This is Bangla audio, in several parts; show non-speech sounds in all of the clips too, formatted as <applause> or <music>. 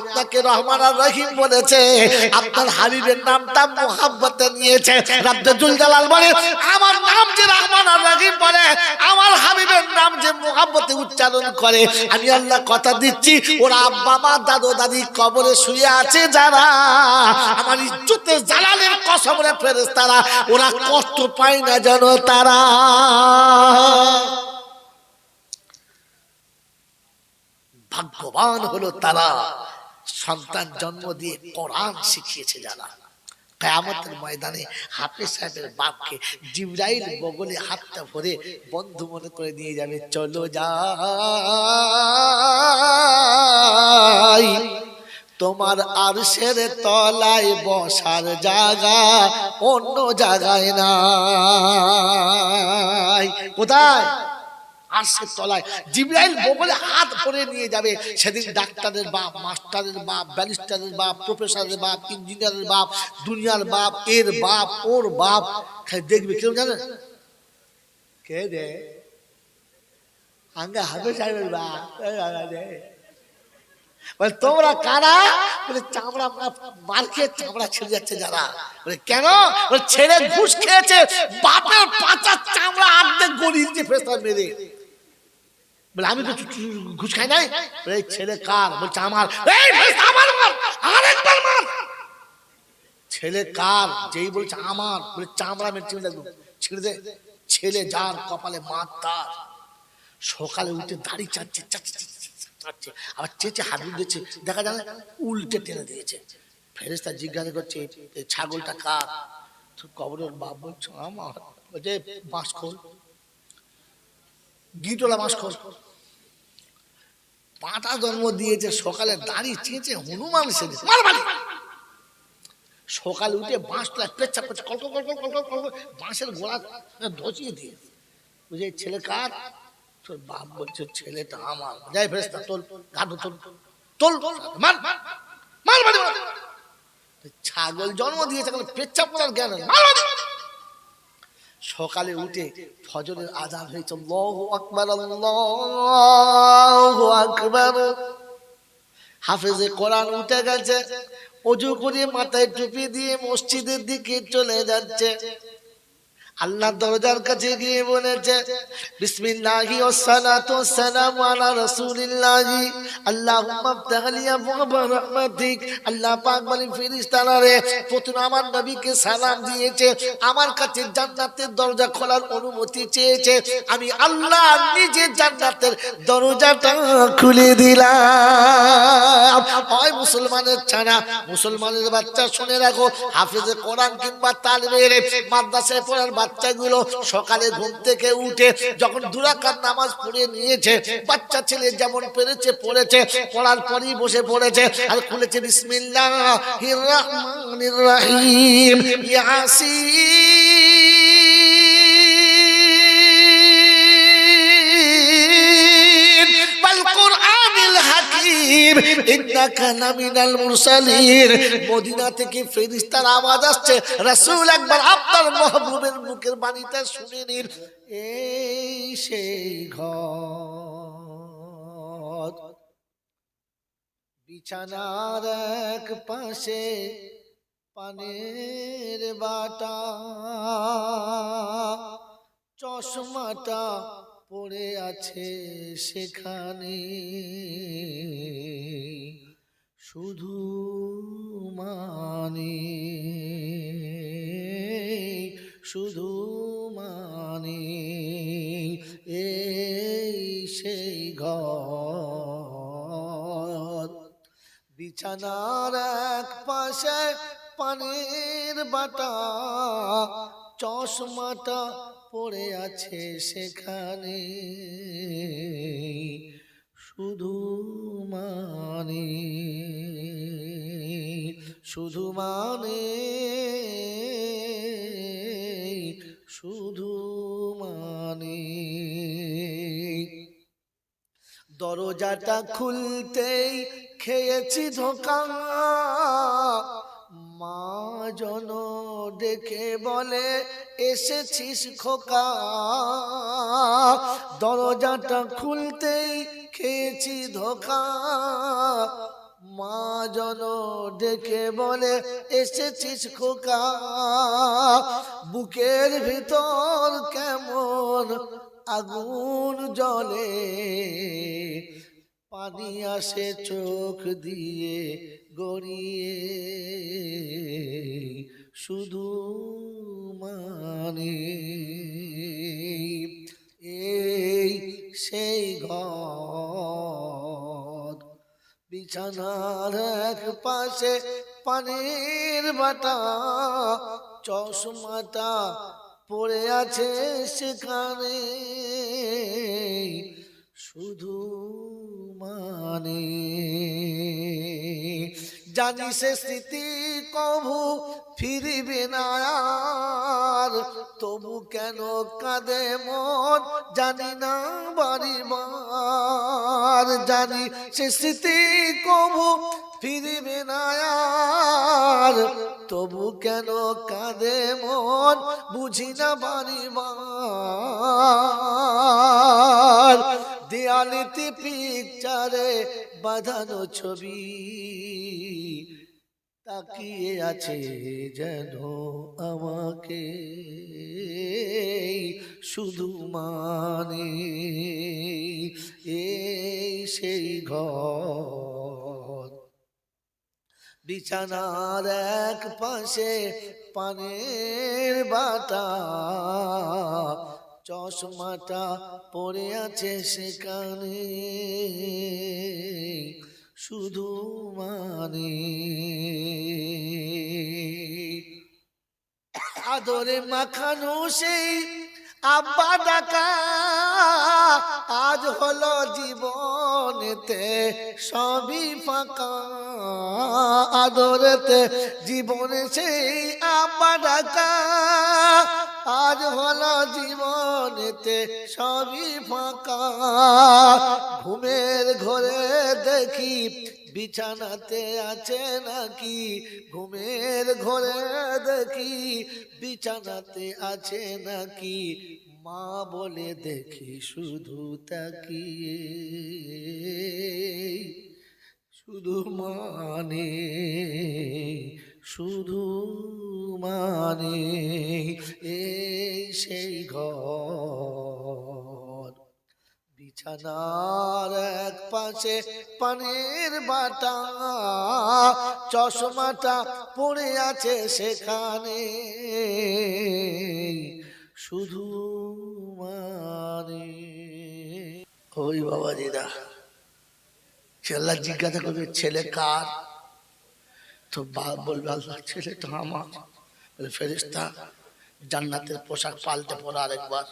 আপনাকে রহমান রহিম বলেছে, আপনার নামটা মোহাব্বতে নিয়েছে। বলে, আমার নাম যে রহমান আর রহিম বলে, আমার হাবিবের নাম যে মোহাব্বতে উচ্চারণ করে। আমি আল্লাহ কথা দিচ্ছি, ওরা আব্বা মা দাদু দাদি কবরে শুয়ে আছে যারা, আমার ইজ্জতের জালালের কসম রে ফেরেশতারা, ওরা কষ্ট পায় না জানো তারা। ভাগ্যবান হলো তারা, সন্তান জন্ম দিয়ে কোরআন শিখিয়েছে যারা। কেয়ামতের ময়দানে হাফিজ সাহেবের বাপকে জিব্রাইল বগলে হাতটা ভরে বন্ধু মনে করে নিয়ে যাবে, চলো যাই তোমার আরশের তলায় বসার জায়গা অন্য জায়গায় নাই। কোথায়? আরশের তলায়। হাত নিয়ে যাবে। সেদিন ডাক্তারের বাপ, মাস্টারের বাপ, ব্যারিস্টারের বাপ, প্রফেসরের বাপ, ইঞ্জিনিয়ারের বাপ, দুনিয়ার বাপ, এর বাপ, ওর বাপ। দেখবে, কেউ জানে? কে রে? বাপ। বলে, তোমরা কারা? বলে, চামড়া মার খেয়ে চামড়া ছেড়ে যাচ্ছে যারা। বলে, কেন? ছেড়ে ঘুষ খেয়েছে, বাপের পাঁচা চামড়া আর্ধেক গড়িয়ে দিচ্ছে ফেসার মেরে। বলে, আমি তো ঘুষ খাই নাই? বলে ছেলে কার? বলছে আমার আমার মার, আরেকবার মার। ছেলে কার? যেই বলছে আমার। বলে, চামড়া মেরে চিমে ছেড়ে দে। ছেলে যার কপালে মার তার। সকালে উঠে দাড়ি চাচ্ছে চাচ্ছে চাচ্ছে আবার চেঁচে দিচ্ছে দেখা যায় উল্টে টেনে দিয়েছে। ফেরেস্তা জিজ্ঞাসা করছে কবরের বাপ আমার বলছে বাঁশ খোল গিটোলা বাঁশ খোল পাটা জন্ম দিয়েছে, সকালে দাড়ি চেঁচে হনুমান সেজে মার সকালে উঠে বাঁশটা পেচ্ছা পেচ্ছা কল কল কল কল কল কল বাঁশের গোড়া ধচিয়ে দিয়ে। বুঝে ছেলে কার? তোর বাপ বলছে ছেলেটা আমার যাই ফেরেস্তা তোল গাধু তোল তোল মার মার মার। ছাগল জন্ম দিয়েছে কেন পেচ্ছা পড়ার জ্ঞান। সকালে উঠে ফজরের আজান হয়েছে আল্লাহু আকবার আল্লাহু আকবার হাফেজে কোরআন উঠে গেছে অজু করে মাথায় টুপি দিয়ে মসজিদের দিকে চলে যাচ্ছে আল্লাহ দরজার কাছে গিয়ে বলেছে, বিসমিল্লাহি ওয়াসসালাতু ওয়াসসালামু আলা রাসূলিল্লাহি। আল্লাহুম্মা আফতাহলি আবওয়াবা রাহমাতিক। আল্লাহ পাক বলেন, ফেরেশতারা রে, প্রথমে আমার নবীকে সালাম দিয়েছে, আমার কাছে জান্নাতের দরজা খোলার অনুমতি চেয়েছে। আমি আল্লাহ নিজে জান্নাতের দরজাটা খুলে দিলাম। হয় মুসলমানের ছাড়া মুসলমানের বাচ্চা শুনে রাখো, হাফিজে কোরআন কিংবা তালবের মাদ্রাসায় পড়ার বাচ্চাগুলো সকালে ঘুম থেকে উঠে যখন দুরাকার নামাজ পড়ে নিয়েছে, বাচ্চা ছেলে যেমন পেরেছে, পড়েছে, পড়ার পরই বসে পড়েছে আর খুলেছে বিসমিল্লাহ ইয়াসিন হাকিম ইন্নাকা লামিনাল মুরসালিন। মদিনা থেকে ফেরেশতার আওয়াজ আসছে। রাসূল একবার আপনার মাহবুবের মুখের বাণীটা শুনে নিন। এই সেই ঘর। বিছানার এক পাশে পানের বাটা, চশমাটা পড়ে আছে সেখানে। শুধু মানে শুধু মানে এই সেই ঘর। বিছানার এক পাশে পানির বাটা, চশমাটা পড়ে আছে সেখানে। শুধু মানে শুধু মানে শুধু মানে। দরজাটা খুলতেই খেয়েছি ধোকা মা জন ডেকে বলে, এসেছিস খোকা। দরজাটা খুলতেই খেয়েছি ধোকা। মা জন ডেকে বলে, এসেছিস খোকা। বুকের ভিতর কেমন আগুন জলে পানি আসে চোখ দিয়ে গড়িয়ে। শুধু মানে এই সেই ঘর। বিছানার এক পাশে পানির বাটা, চশমাটা পড়ে আছে সেখানে। শুধু মানে জানি সে স্মৃতি কভু ফিরিবে না তবু কেন কাঁদে মন জানি না বাড়ি মার। জানি সে স্মৃতি কভু ফিরিবে না আর। তবু কেন কাঁদে মন বুঝি না মার। দেয়ালিতে পিকচারে বাঁধানো ছবি। তাকিয়ে আছে যেন আমাকে। শুধু মানে এই সেই ঘর। বিছানার এক পাশে পানের বাটা। চশমাটা পড়ে আছে সেখানে। শুধু মানে আদরে মাখানো সেই আব্বা ডাকা। আজ হলো জীবনেতে সবই ফাঁকা। আদরেতে জীবনে সেই আব্বা ডাকা। আজ হলো জীবনেতে সবই ফাঁকা। ঘুমের ঘরে দেখি বিছানাতে আছে নাকি? ঘুমের ঘরে দেখি বিছানাতে আছে নাকি? মা বলে দেখি শুধু তাকিয়ে। শুধু মানে শুধু মানে এই সেই ঘর। বিছানার এক পাশে পানির বাটা, চশমাটা পড়ে আছে সেখানে। শুধু মানে ওই বাবা দিদা ছেলে জিজ্ঞাসা করবে, ছেলে কার? তো বলবে, আল্লাহ ছেলে তো আমার ফেরিস্তা জান্নাতের পোশাক পাল্টে পরা আরেকবার।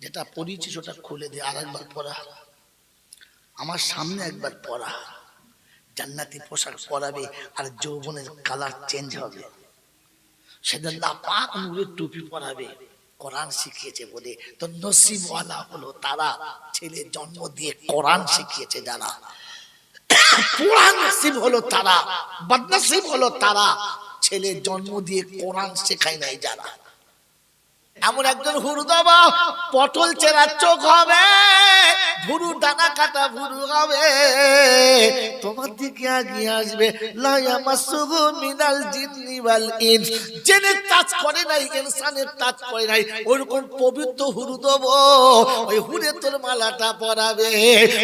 যেটা পরিচিস ওটা খুলে দিয়ে আরেকবার পরা। আমার সামনে একবার পরা। জান্নাতি পোশাক পরাবে আর যৌবনের কালার চেঞ্জ হবে। সেদিন পাক নূরের টুপি পরাবে। কোরআন শিখিয়েছে বলে তো নসিবওয়ালা হলো তারা। ছেলে জন্ম দিয়ে কোরআন শিখিয়েছে যারা। <coughs> পুরান নসিব হলো তারা, বদনসিব হলো তারা। ছেলে জন্ম দিয়ে কোরআন শেখায় নাই যারা। এমন একজন হুরুদবা পটল চেরা চোখ হবে, ভুরু ডানা কাটা ভুরু হবে। তোমার দিকে আগিয়ে আসবে, লায়া মাসুগু মিনাল জেনে করে নাই, ইনসানের করে নাই, ওরকম পবিত্র হুরুদব ওই হুরে তোর মালাটা পরাবে।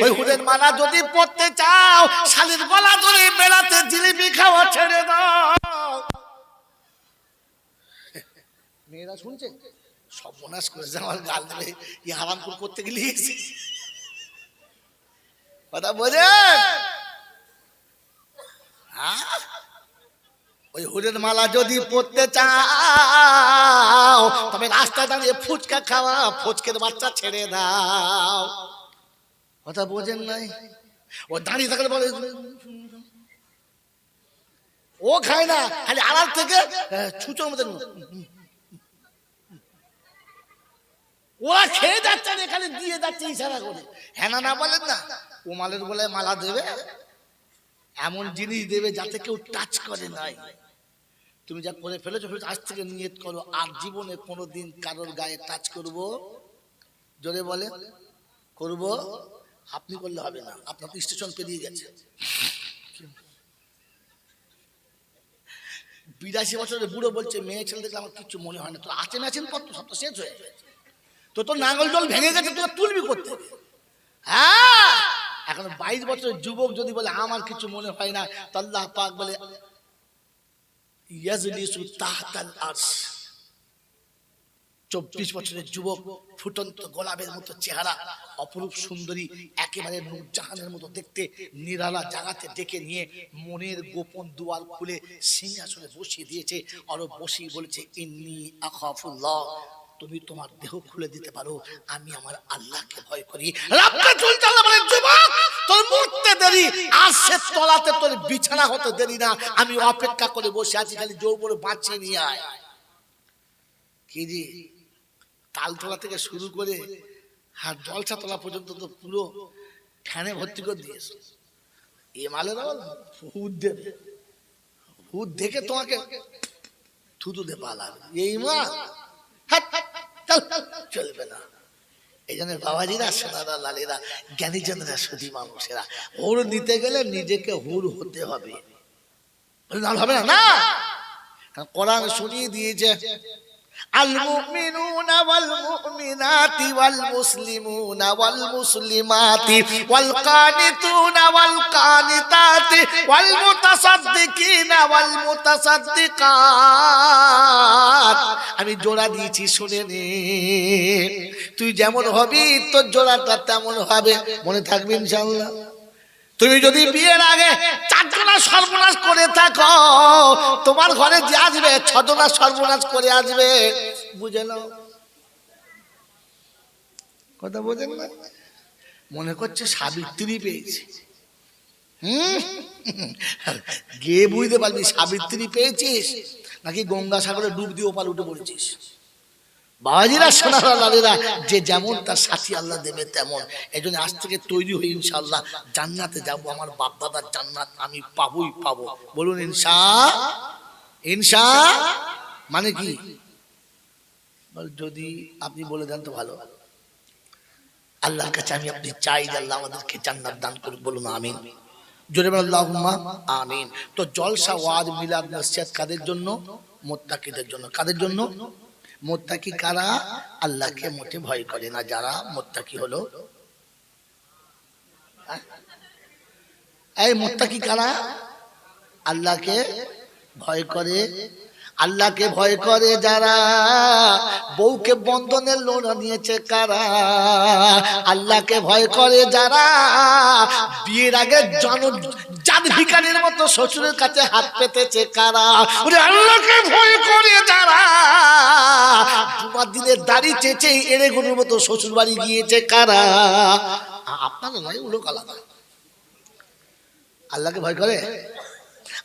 ওই হুরের মালা যদি পড়তে চাও, শালির গলা ধরে বেড়াতে জিলিপি খাওয়া ছেড়ে দাও। মেয়েরা শুনছে? সর্বনাশ করেছে আমার গাল দেবে ই হারাম করে করতে গেলে কথা বোঝেন? হ্যাঁ? ওই হুরের মালা যদি পড়তে চাও, তবে রাস্তা দাঁড়িয়ে ফুচকা খাওয়া, ফুচকের বাচ্চা ছেড়ে দাও। কথা বোঝেন নাই? ও দাঁড়িয়ে থাকলে বলে, ও খায় না, খালি আড়াল থেকে ছুঁচোর মতন। ওরা খেয়ে যাচ্ছে আর এখানে দিয়ে যাচ্ছে ইশারা করে। হ্যাঁ না বলেন না। ও মালের বলে মালা দেবে এমন জিনিস দেবে যাতে কেউ টাচ করে নাই তুমি যা করে ফেলেছো ফেলেছো, আজ থেকে নিয়ত করো আর জীবনে কোনোদিন কারোর গায়ে টাচ করব জোরে বলে করব আপনি করলে হবে না। আপনার স্টেশন পেরিয়ে গেছে। বিরাশি বছরের বুড়ো বলছে মেয়ে ছেলে দেখলে আমার কিছু মনে হয় না। তো আছেন আছেন কত? সব তো শেষ হয়ে তো তোর নাঙ্গল জল ভেঙে গেছে তোর তুলবি করতে হ্যাঁ। এখন বাইশ বছরের যুবক যদি বলে আমার কিছু মনে হয় না তো আল্লাহ পাক বলে ইয়াজলিসু তাহতাল আরশ। চব্বিশ বছরের যুবক ফুটন্ত গোলাপের মতো চেহারা অপরূপ সুন্দরী একেবারে নূরজাহানের মতো দেখতে নিরালা জাগাতে ডেকে নিয়ে মনের গোপন দুয়ার খুলে সিংহাসনে বসিয়ে দিয়েছে। আরও বসিয়ে বলেছে ইন্নি আখাফুল্লাহ। তুমি তোমার দেহ খুলে দিতে পারো আমি আমার আল্লাহকে ভয় করি। তোর মরতে দেরি আর সে তলাতে তোর বিছানা হতে দেরি না আমি অপেক্ষা করে বসে আছি খালি যৌবনে বাঁচিয়ে নিয়ে আয়। কি রে? তালতলা থেকে শুরু করে আর জলসা তলা পর্যন্ত তো পুরো ফ্যানে ভর্তি করে দিয়েছে। এ মালে না হুদ দেবে। হুদ দেখে তোমাকে থুতু দে পালাবে এই হাট, হাট, চল, চলবে না। এই জন্য বাবাজিরা, সোনারা, লালেরা জ্ঞানীজনরা সুধী মানুষেরা, হুর নিতে গেলে নিজেকে হুর হতে হবে। না হবে না না। কোরআন শুনিয়ে দিয়েছে المؤمنون والمؤمنات والمسلمون والمسلمات والقانتون والقانتات والمتصدقين والمتصدقات আমি জোড়া দিয়েছি শুনে নে তুই যেমন হবি তোর জোড়াটা তেমন হবে মনে থাকবে ইনশাআল্লাহ তুমি যদি বিয়ের আগে চারজনা সর্বনাশ করে থাকো, তোমার ঘরে যে আসবে, ছজনা সর্বনাশ করে আসবে। বুঝে নাও? কথা বোঝেন না? মনে করছে সাবিত্রী পেয়েছে। হুম? গিয়ে বুঝতে পারবি, সাবিত্রী পেয়েছিস? নাকি গঙ্গাসাগরে ডুব দিয়ে ওপার উঠে পড়েছিস? বাবাজিরা সোনারা লালেরা যে যেমন তার সাথী আল্লাহ দেবে তেমন। এই জন্য আজ থেকে তৈরি হই ইনশাল্লাহ জান্নাতে যাব। আমার বাপ দাদার জান্নাত আমি পাবোই পাবো। বলুন ইনশা ইনশা মানে কি? যদি আপনি বলে দেন তো ভালো। আল্লাহর কাছে আমি আপনি চাই যে আল্লাহ আমাদেরকে জান্নাত দান করুন বলুন আমিন। জোরে আল্লাহুম্মা আমিন। তো জলসা ওয়াজ মিলাদ নসিহত কাদের জন্য? মোত্তাকিদের জন্য। কাদের জন্য? মোত্তাকি কারা? আল্লাহকে মোটে ভয় করে না যারা মোত্তাকি হলো। হ্যাঁ? এই মোত্তাকি কারা? আল্লাহকে ভয় করে। আল্লাহকে ভয় করে যারা। বউকে বন্ধনের লোন নিয়েছে কারা? আল্লাহকে ভয় করে যারা। বিয়ের আগে জন জাত ভিকারির মতো শ্বশুরের কাছে হাত পেতেছে কারা? ওরে আল্লাহকে ভয় করে যারা জুমার দিনের দাড়ি চেঁচে এড়ে গরুর মতো শ্বশুর বাড়ি গিয়েছে কারা? আপনার নয় লোক আলাদা। আল্লাহকে ভয় করে?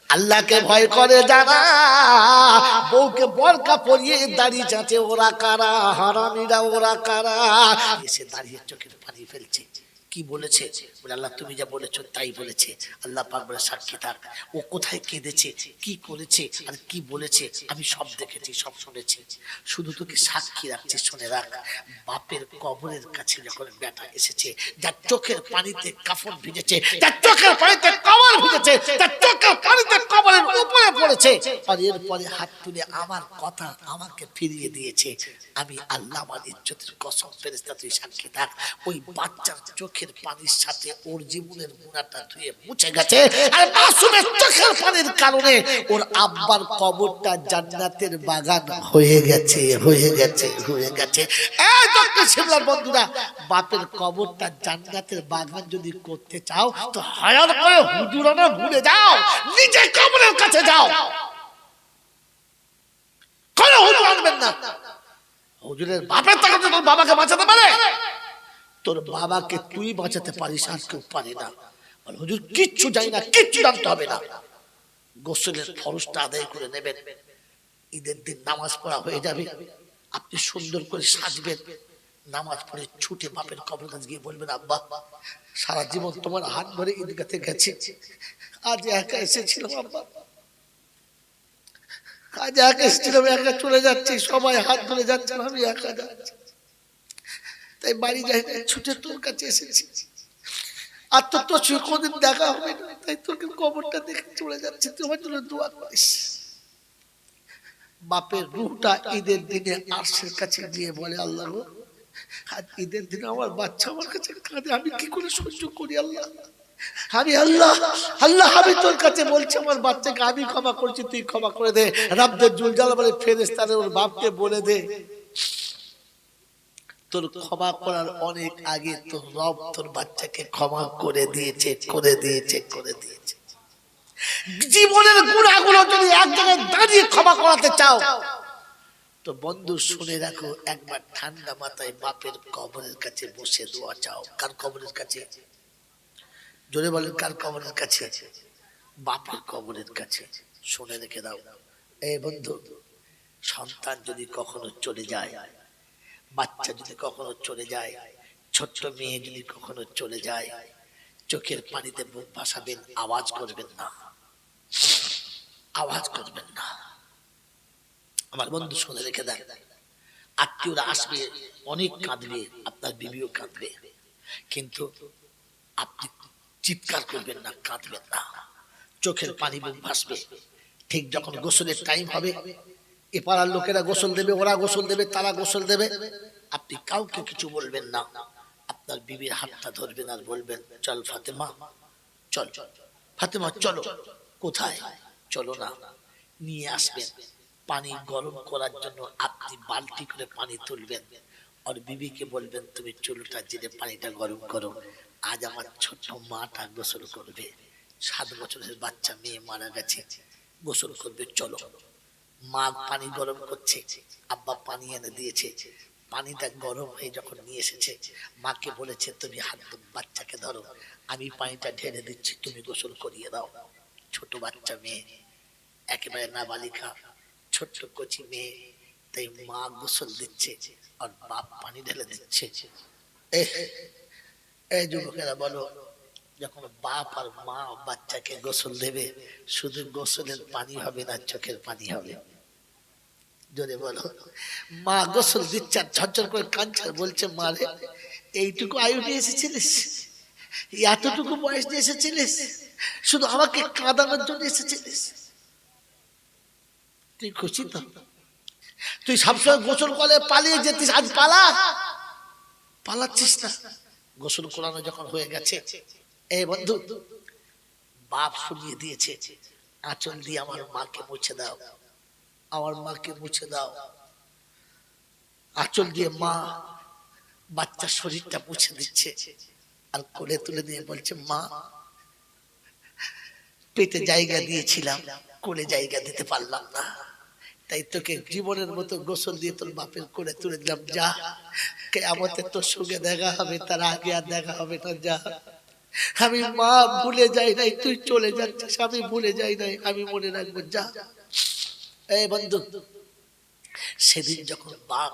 আল্লাহকে ভয় করে যারা? বউকে বরকা পরিয়ে দাড়ি চাঁচে ওরা কারা? হারামিরা ওরা কারা? এসে দাঁড়িয়ে চোখের পানি ফেলছে। কি বলেছে? বলে, আল্লাহ, তুমি যা বলেছ তাই বলেছে। আল্লাহ পাক বলে, সাক্ষী থাক। ও কোথায় কেঁদেছে? কি করেছে? আর কি বলেছে? আমি সব দেখেছি, সব শুনেছি। শুধু তোকে সাক্ষী রাখছি, শুনে রাখ। বাপের কবরের কাছে যখন বেটা এসেছে, যার চোখের পানিতে কাফন ভিজেছে, যার চোখের পানিতে কবর ভিজেছে তার চোখের পানিতে কবরের উপরে পড়েছে, আর এরপরে হাত তুলে আমার কথা আমাকে ফিরিয়ে দিয়েছে। আমি আল্লাহ আমার ইজ্জতের কসম ফেরেস্তা তুই সাক্ষী থাক। ওই বাচ্চার চোখের পানির সাথে ওর জীবনের গুণাটা ধুয়ে মুছে গেছে। আর মাসুমের চোখের পানির কারণে ওর আব্বার কবরটা জান্নাতের বাগান হয়ে গেছে হয়ে গেছে হয়ে গেছে। বাপের করতে চাও করে যাও কাছে যাও। হুজুরের বাবাকে বাঁচাতে পারে? তোর বাবাকে তুই বাঁচাতে পারিস আর কেউ পারে না। হুজুর, কিচ্ছু জানি না, কিচ্ছু জানতে হবে না। গোসলের ফরজটা আদায় করে নেবেন। ঈদের দিন নামাজ পড়া হয়ে যাবে। আপনি সুন্দর করে সাজবেন। নামাজ পড়ে ছুটে বাপের কবর কাছে গিয়ে বলবেন, আব্বা, সারা জীবন তোমার হাত ধরে ঈদগাতে গেছে। আজ একা এসেছিলাম, আব্বা। আজ একা এসেছিলাম, একা চলে যাচ্ছি। সবাই হাত ধরে যাচ্ছে আমি একা যাচ্ছি। তাই বাড়ি যাই না ছুটে তোর কাছে এসেছি আর তোর তো সঙ্গে কোনদিন দেখা হবে না, তাই তোকে কবরটা দেখে চলে যাচ্ছি। তোমার জন্য দোয়া করিস। বাপের রুহটা ঈদের দিনে আরশের কাছে গিয়ে বলে, আল্লাহ আজ ঈদের দিনে আমার বাচ্চা আমার কাছে কাঁদে, আমি কি করে সহ্য করি আল্লাহ? আমি আল্লাহ আল্লাহ, আমি তোর কাছে বলছি, আমার বাচ্চাকে আমি ক্ষমা করছি, তুই ক্ষমা করে দে। রাবদের জুলজাল বলে ফেরেস্তারে ওর বাপকে বলে দে। তোর ক্ষমা করার অনেক আগে তোর রব তোর বাচ্চাকে ক্ষমা করে দিয়েছে করে দিয়েছে করে দিয়েছে। জীবনের গুণাগুলো যদি এক জায়গায় দাঁড়িয়ে ক্ষমা করাতে চাও, তো বন্ধু শুনে রাখো, একবার ঠান্ডা মাথায় বাপের কবরের কাছে বসে দোয়া চাও। কার কবরের কাছে? জোরে বলেন, কার কবরের কাছে? বাপের কবরের কাছে। শুনে রেখে দাও। এই বন্ধু, সন্তান যদি কখনো চলে যায় বাচ্চা যদি কখনো চলে যায়, ছোট্ট মেয়ে যদি কখনো চলে যায়, চোখের পানিতে বুক ভাসাবেন, আওয়াজ করবেন না। আওয়াজ করবেন না। আমার বন্ধু শুনে রেখে দেন, আত্মীয়রা আসবে, অনেক কাঁদবে, আপনার বিবিও কাঁদবে। কিন্তু আপনি চিৎকার করবেন না, কাঁদবেন না। চোখের পানি বুক ভাসবে। ঠিক যখন গোসলের টাইম হবে এ পাড়ার লোকেরা গোসল দেবে, ওরা গোসল দেবে, তারা গোসল দেবে। আপনি কাউকে কিছু বলবেন না। আপনার বিবির হাতটা ধরবেন আর বলবেন, চল ফাতেমা চল। ফাতেমা, চলো। কোথায়? চলো না। নিয়ে আসবেন। পানি গরম করার জন্য আপনি বালতি করে পানি তুলবেন। আর বিবিকে বলবেন, তুমি চুলটা জেনে পানিটা গরম করো। আজ আমার ছোট্ট মাটা গোসল করবে। সাত বছরের বাচ্চা মেয়ে মারা গেছে। গোসল করবে, চলো। মা পানি গরম করছে, আব্বা পানি এনে দিয়েছে। পানিটা গরম হয়ে যখন নিয়ে এসেছে, মাকে বলেছে, তুমি হাত বাচ্চাকে ধরো। আমি পানিটা ঢেলে দিচ্ছি, তুমি গোসল করিয়ে দাও। ছোট বাচ্চা মেয়ে, একেবারে নাবালিকা, ছোট্ট কচি মেয়ে, তাই মা গোসল দিচ্ছে আর বাপ পানি ঢেলে দিচ্ছে। এই যুবকেরা বলো যখন বাপ আর মা বাচ্চাকে গোসল দেবে, শুধু গোসলের পানি হবে না, চোখের পানি হবে। জোরে বলো। মা গোসল দিচ্ছে আর ঝরঝর করে কাঁদছে বলছে, মা রে, এইটুকু আয়ু নিয়ে এসেছিলিস? এতটুকু বয়স নিয়ে এসেছিলিস? শুধু আমাকে কাঁদানোর জন্য এসেছিলিস? তুই খুশি তো? তুই সবসময় গোসল করে পালিয়ে যেতিস, আজ পালা। পালাচ্ছিস না। গোসল করানো যখন হয়ে গেছে এই বন্ধু, বাপ শুনিয়ে দিয়েছে, আঁচল দিয়ে আমার মাকে মুছে দাও। আমার মাকে মুছে দাও। আঁচল দিয়ে মা বাচ্চার শরীরটা মুছে দিচ্ছে আর কোলে তুলে দিয়ে বলছে, মা, পেটে জায়গা দিয়েছিলাম, কোলে জায়গা দিতে পারলাম না। তাই তোকে জীবনের মতো গোসল দিয়ে তোর বাপের কোলে তুলে দিলাম, যা। কে আমাদের তোর সঙ্গে দেখা হবে, তার আগে আর দেখা হবে না, যা। আমি মা ভুলে যাই নাই তুই চলে যাচ্ছিস আমি ভুলে যাই নাই আমি মনে রাখব যা। এই বন্ধু সেদিন যখন বাপ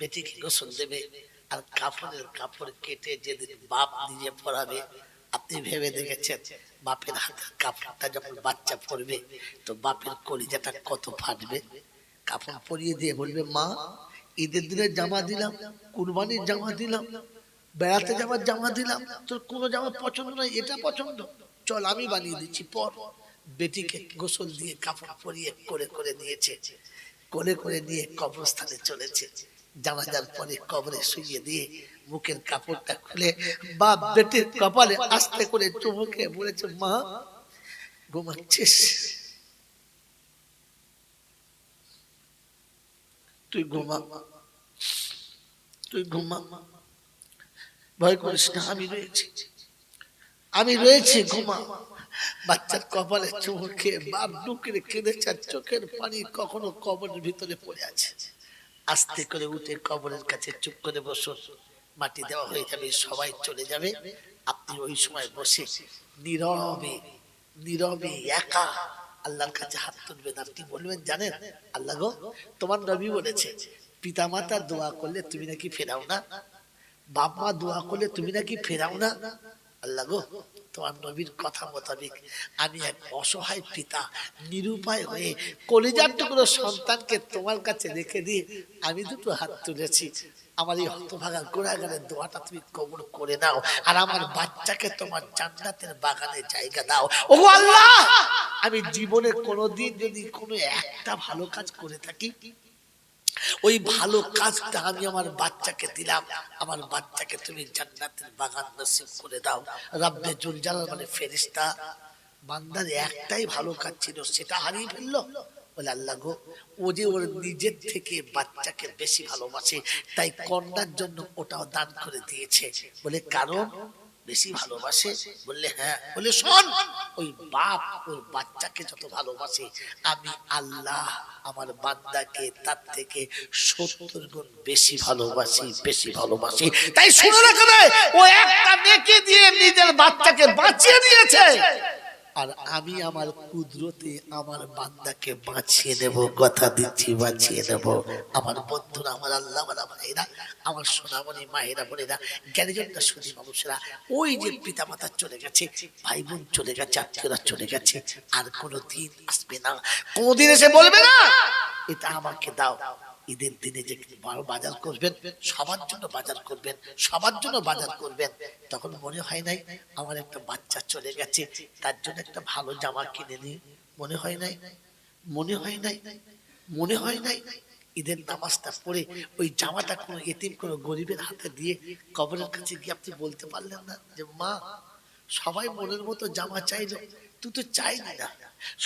বেটিকে গোসল দেবে আর কাপড়ের কাপড় কেটে যেদিন বাপ নিজে পরাবে আপনি ভেবে দেখেছেন বাপের হাতের কাপড়টা যখন বাচ্চা পরবে তো বাপের কলিজাটা কত ফাটবে? কাপড় পরিয়ে দিয়ে বলবে মা ঈদের দিনে জামা দিলাম কুরবানির জামা দিলাম। বেড়াতে যাওয়ার জামা দিলাম। তোর কোনো জামা পছন্দ নয় এটা পছন্দ। চল, আমি বানিয়ে দিচ্ছি, পর। বেটিকে গোসল দিয়ে কাপড় পরিয়ে করে করে নিয়েছে। করে করে নিয়ে কবরস্থানে চলেছে। জানাজার পরে কবরে শুইয়ে দিয়ে মুখের কাপড়টা খুলে বা বেটির কপালে আস্তে করে চুমুকে বলেছে, মা, ঘুমাচ্ছিস? তুই ঘুমা তুই ঘুমা। ভয় করিস না, আমি রয়েছি। আমি রয়েছি, ঘুমা। বাচ্চার কপালে চুমুকে বাপ ডুকরে কেঁদেছে চোখের পানি কখনো কবরের ভিতরে পড়ে আছে। আস্তে করে উঠে কবরের কাছে চুপ করে বসুন মাটি দেওয়া হয়ে যাবে, সবাই চলে যাবে। আপনি ওই সময় বসে নীরবে নীরবে, একা আল্লাহর কাছে হাত তুলবেন। আপনি বলবেন, জানেন, আল্লাহ গো, তোমার নবী বলেছে পিতা মাতা দোয়া করলে তুমি নাকি ফেরাও না? মা দোয়া করলে তুমি নাকি ফেরাও না? আল্লাহ গো, তোমার নবীর কথা মোতাবেক আমি এক অসহায় পিতা, নিরুপায় হয়ে কলিজার টুকরো সন্তানকে তোমার কাছে রেখে দিয়ে আমি দুটো হাত তুলেছি। আমার এই হতভাগা গোড়াগানের দোয়াটা তুমি কবর করে নাও আর আমার বাচ্চাকে তোমার জান্নাতের বাগানে জায়গা দাও। ও আল্লাহ, আমি জীবনে কোনোদিন যদি কোনো একটা ভালো কাজ করে থাকি ওই ভালো কাজটা আমি আমার বাচ্চাকে দিলাম। আমার বাচ্চাকে তুমি জান্নাতের বাগান নসিব করে দাও। রব্বে জুল জালাল মানে ফেরিস্তা বান্দার একটাই ভালো কাজ ছিল, সেটা হারিয়ে ফেলল। বলে, আল্লাহ গো, ও যে ওর নিজের থেকে বাচ্চাকে বেশি ভালোবাসে, তাই কন্যার জন্য ওটাও দান করে দিয়েছে। বলে, কারণ বেশি ভালোবাসে? বললে হ্যাঁ। বলে, শোন ওই বাপ, ওই বাচ্চাকে যত ভালোবাসে, আমি আল্লাহ আমার বান্দাকে তার থেকে সত্তর গুণ বেশি ভালোবাসি বেশি ভালোবাসি। তাই শুনে রাখা ও একটা মেয়েকে দিয়ে নিজের বাচ্চাকে বাঁচিয়ে দিয়েছে। আর আমি আমার কুদরতে আমার বান্দাকে বাঁচিয়ে নেব, কথা দিচ্ছি, বাঁচিয়ে নেব। আমার বন্ধুরা, আমার আল্লাহ ভাইরা আমার সোনামণি মায়েরা, বোনেরা জ্ঞানীজনটা শুধু মানুষেরা, ওই যে পিতা মাতা চলে গেছে ভাই বোন চলে গেছে, আত্মীয়রা চলে গেছে, আর কোনো দিন আসবে না, কোনদিন এসে বলবে না, এটা আমাকে দাও। ঈদের দিনে যে বাজার করবেন, সবার জন্য বাজার করবেন, সবার জন্য বাজার করবেন, তখন মনে হয় নাই আমার একটা বাচ্চা চলে গেছে, তার জন্য একটা ভালো জামা কিনে নিই। মনে হয় নাই? মনে হয় নাই? মনে হয় নাই? ঈদের নামাজটা পড়ে ওই জামাটা কোনো এতিম, কোনো গরিবের হাতে দিয়ে কবরের কাছে গিয়ে আপনি বলতে পারলেন না যে, মা, সবাই মনের মতো জামা চাইলো। তুই তো চাইনি না।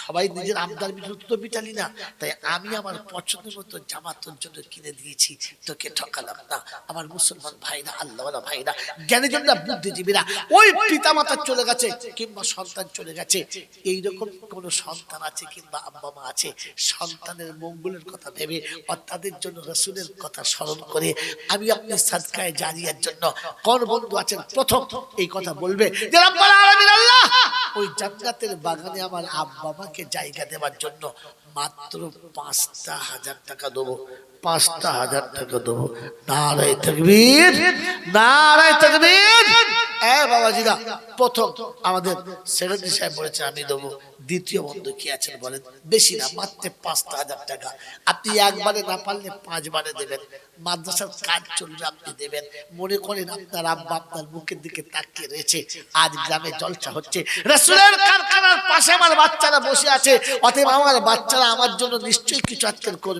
সবাই নিজের মিটল তুই তো মিটালি না। তাই আমি আমার পছন্দের মতো জামা তোর জন্য কিনে দিয়েছি। তোকে ঠকালাম না। আমার মুসলমান ভাইরা আল্লাহ ভাইরা জ্ঞানীজনরা বুদ্ধিজীবীরা ওই পিতা মাতা চলে গেছে কিংবা সন্তান চলে গেছে। এইরকম কোন সন্তান আছে কিংবা আব্বা মা আছে? সন্তানের মঙ্গলের কথা ভেবে আর তাদের জন্য রসুলের কথা স্মরণ করে আমি আপনি সাদকায় জারিয়ার জন্য কোন বন্ধু আছেন। প্রথম এই কথা বলবে যে রব্বাল আলামিন আল্লাহ! ওই জান্নাতের বাগানে আমার আব্বা মাকে জায়গা দেওয়ার জন্য মাত্র পাঁচটা হাজার টাকা দেবো, পাঁচটা হাজার টাকা দেবো। নারায় তকবীর নারায় তকবীর। এ বাবাজিরা, প্রথম আমাদের সেক্রেটারি সাহেব বলেছেন আমি দেবো। দ্বিতীয় বন্ধু কি আছেন বলেন? বেশি না, মাত্র পাঁচটা হাজার টাকা। আপনি একবারে না পারলে পাঁচবারে দেবেন। মাদ্রাসার কাজ চলবে আপনি দেবেন। মনে করেন আপনার আব্বা আপনার মুখের দিকে তাকিয়ে রয়েছে। আজ গ্রামে জলসা হচ্ছে। রাসূলের কারখানার পাশে আমার বাচ্চারা বসে আছে। অতএব আমার বাচ্চারা আমার জন্য নিশ্চয়ই কিছু আজকের করবে।